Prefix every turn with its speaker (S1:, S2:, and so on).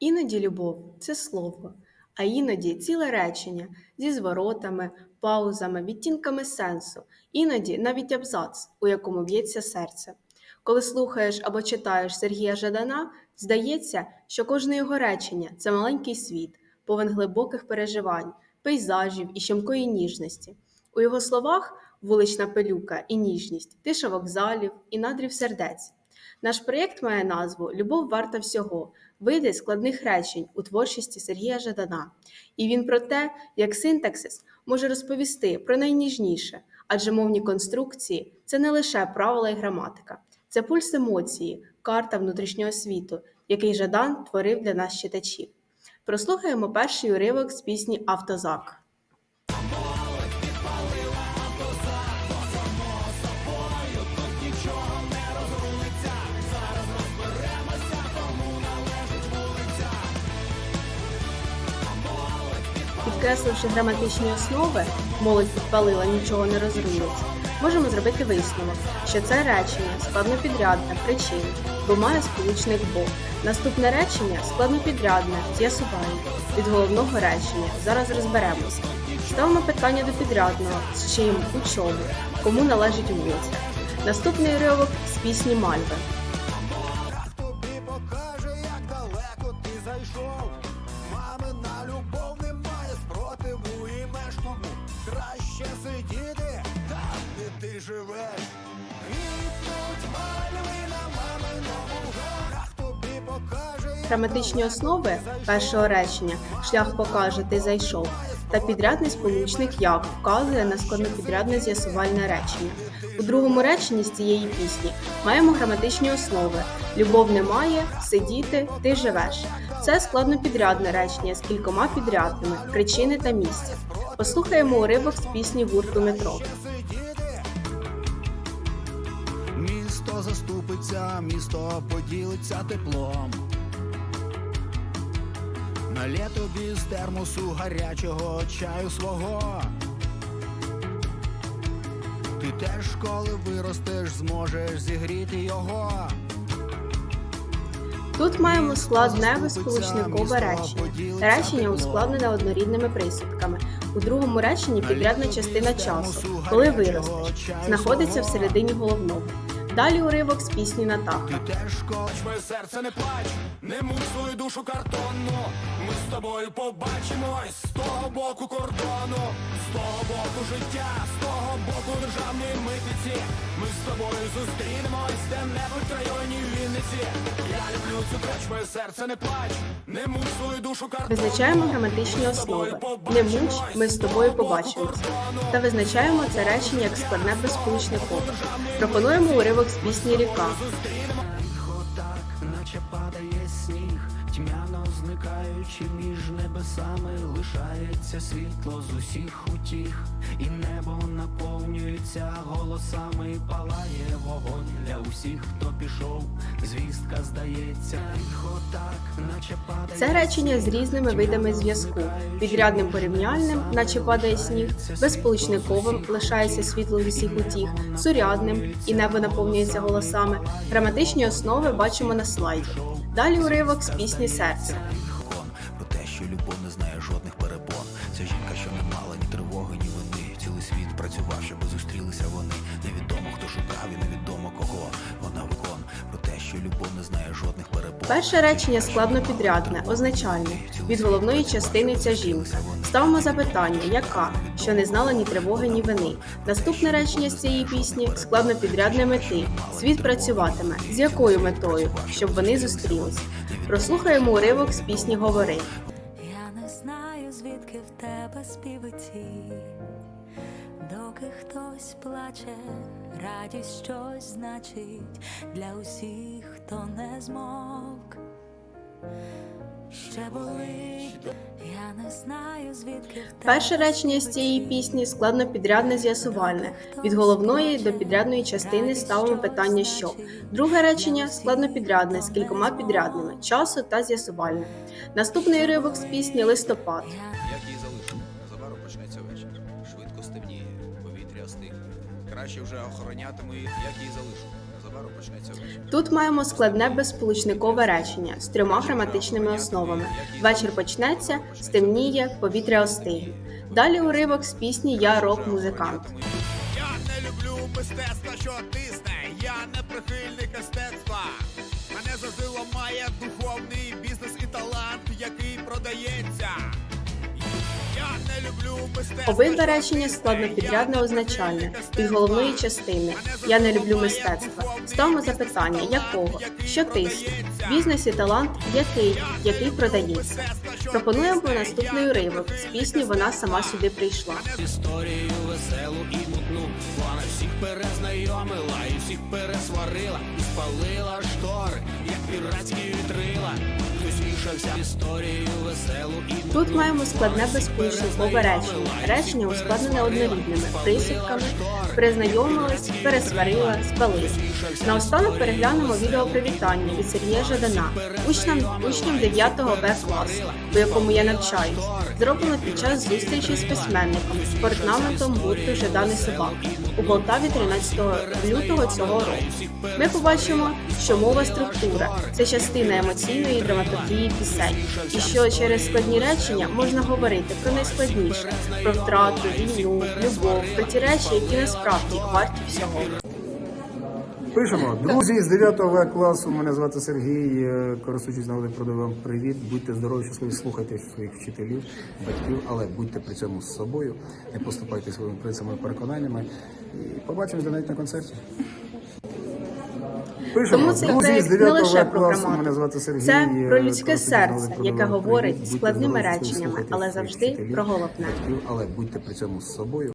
S1: Іноді любов це слово, а іноді ціле речення зі зворотами, паузами, відтінками сенсу, іноді навіть абзац, у якому б'ється серце. Коли слухаєш або читаєш Сергія Жадана, здається, що кожне його речення це маленький світ, повен глибоких переживань, пейзажів і щемкої ніжності. У його словах вулична пилюка і ніжність, тиша вокзалів і надрів сердець. Наш проєкт має назву Любов варта всього, види складних речень у творчості Сергія Жадана. І він про те, як синтаксис може розповісти про найніжніше, адже мовні конструкції це не лише правила і граматика, це пульс емоції, карта внутрішнього світу, який Жадан творив для нас читачів. Прослухаємо перший уривок з пісні Автозак. Підкресливши граматичні основи, молодь підпалила, нічого не розрується. Можемо зробити висновок, що це речення складнопідрядне причин, бо має сполучник бо. Наступне речення складнопідрядне, з'ясування. Від головного речення зараз розберемося. Ставимо питання до підрядного, з чим, у чому, кому належить вулиця. Наступний уривок з пісні Мальви. Граматичні основи першого речення шлях покаже, ти зайшов, та підрядний сполучник як вказує на складнопідрядне з'ясувальне речення. У другому реченні з цієї пісні маємо граматичні основи: любов немає, сидіти, ти живеш. Це складнопідрядне речення з кількома підрядними, причини та місця. Послухаємо уривок з пісні гурту метро.
S2: Місто заступиться, місто поділиться теплом. Налє тобі з термосу гарячого чаю свого. Ти теж, коли виростеш, зможеш зігріти його.
S1: Тут маємо складне безсполучникове речення. Речення ускладнене однорідними присудками. У другому реченні підрядна частина часу, коли виростеш, знаходиться всередині головного. Далі уривок з пісні Натаха.
S2: Ти теж коли моє серце не плач, не муч свою душу картонну. Ми з тобою побачимось з того боку кордону, з того боку життя, з того боку державної митниці. Ми з тобою зустрінемось де-небудь в районі Вінниці. Я люблю цю треч, моє серце не плач, не муч свою душу картонну.
S1: Визначаємо граматичні основи. Не муч, ми з тобою побачимось. Та визначаємо це речення як складне безсполучникове. Пропонуємо уривок з пісні Ріка.
S2: Наче падає сніг, тьмяно зникаючи між небесами, лишається світло з усіх утіх, і небо наповнюється голосами, палає вогонь усіх, хто пішов. Звістка здається, тихо так, наче падає.
S1: Це речення з різними видами зв'язку: підрядним порівняльним, наче падає сніг, безсполучниковим лишається світло усіх утіх, сурядним і небо наповнюється голосами. Граматичні основи бачимо на слайді. Далі уривок з пісні серце.
S3: Цілий світ працював, щоб зустрілися вони. Невідомо хто шукав і невідомо кого. Вона викон про те, що любов не знає жодних перепон.
S1: Перше речення складно підрядне, означальне. Від головної частини ця жінка. Ставимо запитання, яка, що не знала ні тривоги, ні вини. Наступне речення з цієї пісні складно підрядне мети. Світ працюватиме. З якою метою? Щоб вони зустрілися. Прослухаємо уривок з пісні Говори.
S4: Я не знаю, звідки в тебе співиці, доки хтось плаче, радість щось значить для усіх, хто не змог. Ще болить, я не знаю, звідки
S1: Перше речення з цієї пісні складно підрядне з'ясувальне. Від головної до підрядної частини ставимо питання що. Друге речення складно підрядне з кількома підрядними часу та з'ясувальне. Наступний уривок з пісні листопад.
S5: Краще вже охоронятиму їх, як її залишу. Незабаром почнеться вечір.
S1: Тут маємо складне безсполучникове речення з трьома граматичними основами. Вечір почнеться, стемніє, повітря остиє. Далі уривок з пісні Я рок-музикант.
S2: Я не люблю мистецтва, що тисне, я не прихильник
S1: Обидва речення складнопідрядне означальне від головної частини. Я не люблю мистецтва. Ставимо запитання, якого, що тисне, бізнес і талант, який, який продається. Пропонуємо наступний уривок з пісні Вона сама сюди прийшла.
S2: Історію веселу і мутну, вона всіх перезнайомила і всіх пересварила, і спалила штори, як піратські вітрила. В історію веселу і.
S1: Тут маємо складне безсполучникове речення. Речення ускладнене однорідними присівками, признайомились, пересварила, спалила. Наостанок переглянемо відео привітання від Сергія Жадана, учням, учням 9 Б класу, у якому я навчаюсь. Зроблено під час зустрічі з письменником, спортнаментом гурту Жадан і собак у Полтаві 13 лютого цього року. Ми побачимо, що мова структура це частина емоційної драматургії пісень, і що через складні речення можна говорити про найскладніше про втрату, війну, любов, про ті речі, які насправді варті всього.
S6: Пишемо. Друзі з 9 В класу. Мене звати Сергій. Е, Користуючись нагодою, продаю вам привіт. Будьте здорові, щасливі, слухайте своїх вчителів, батьків, але будьте при цьому з собою. Не поступайте своїми принципами і переконаннями. І побачимось навіть на концерті. Пишемо.
S1: Тому цей проект не лише про
S6: класу. Мене звати Сергій.
S1: Це
S6: Е,
S1: про людське серце, яке говорить. Складними реченнями, але завжди про головне.
S6: батьків, Але будьте при цьому з собою.